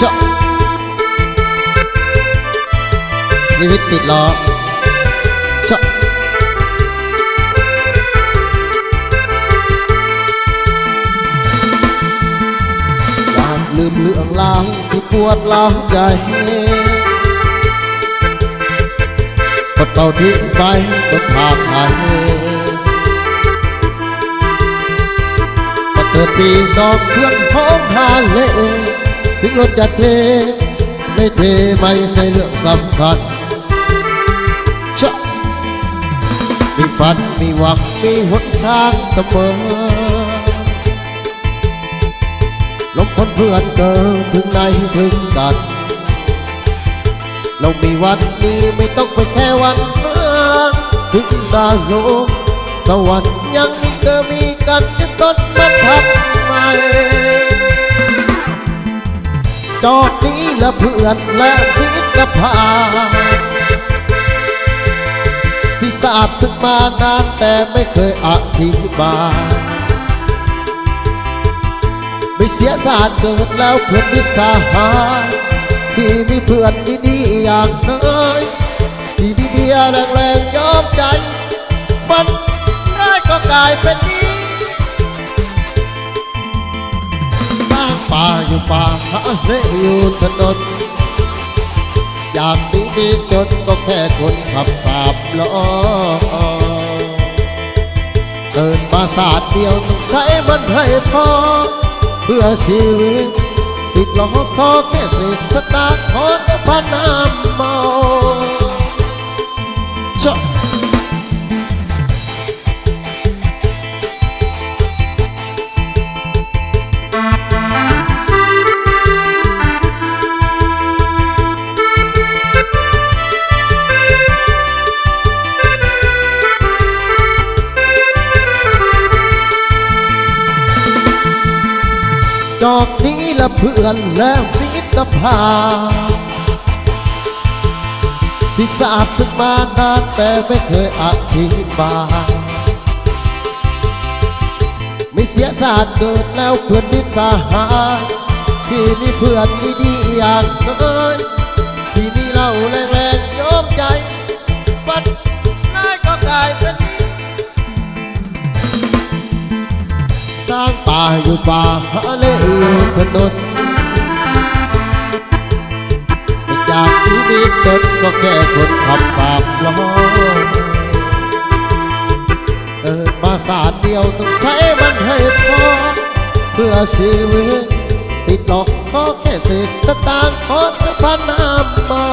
ชะชีวิตติดล้อชะอยากลืมเรื่องราวที่ปวดร้าวใจปดเป่าทิ้งไปปดผากหายปดเติดปีดอกเพื่อนท้องหาเล ถึงรถจะเท ไม่เทไม่ใช่เรื่องสำคัญชะมีฝันมีหวังมีหนทางเสมอลมคนเพื่อนเกินถึงไหนถึงกันเรามีวันนี้ไม่ต้องไปแค่วันนั้นถึงดาวโลกสวรรค์ยังมีเธอมีกันจะสนมันทำไม จอดนี้ละเพื่อนและมิตรภาพที่ทราบซึ่งมานานแต่ไม่เคยอธิบายไม่เสียสารเกิดแล้วเพื่อนมิตรสหายที่มีเพื่อนดีๆอย่างน้อยที่ดีเดียแรงๆยอมใจฝันร้ายก็กลายเป็นดีางป่าอยู่ป่าหาเรอยู่ถนน อยากมีมีจนก็แค่คนขับสามล้อเกิดมาศาสตร์เดียวต้องใช้มันให้พอ เพื่อชีวิตติดล้อขอแค่เศษสตางค์ขอพันน้ำเมา ดอกนี้ละเพื่อนและมิตรภาพที่ทราบซึ่งมานานแต่ไม่เคยอธิบายไม่เสียสาสตร์เกิดแล้วเพื่อนมิตรสหายที่มีเพื่อนดีๆอย่างน้อยที่มีเราแรง อยู่ป่าหาเล่อยู่ถนนอยากมีมีจนก็แค่คนขับสามล้อเกิดมาศาสตร์เดียวต้องใช้มันให้พอเพื่อชีวิตติดหลอกก็แค่เศษสตางค์ขอพันน้ำเมา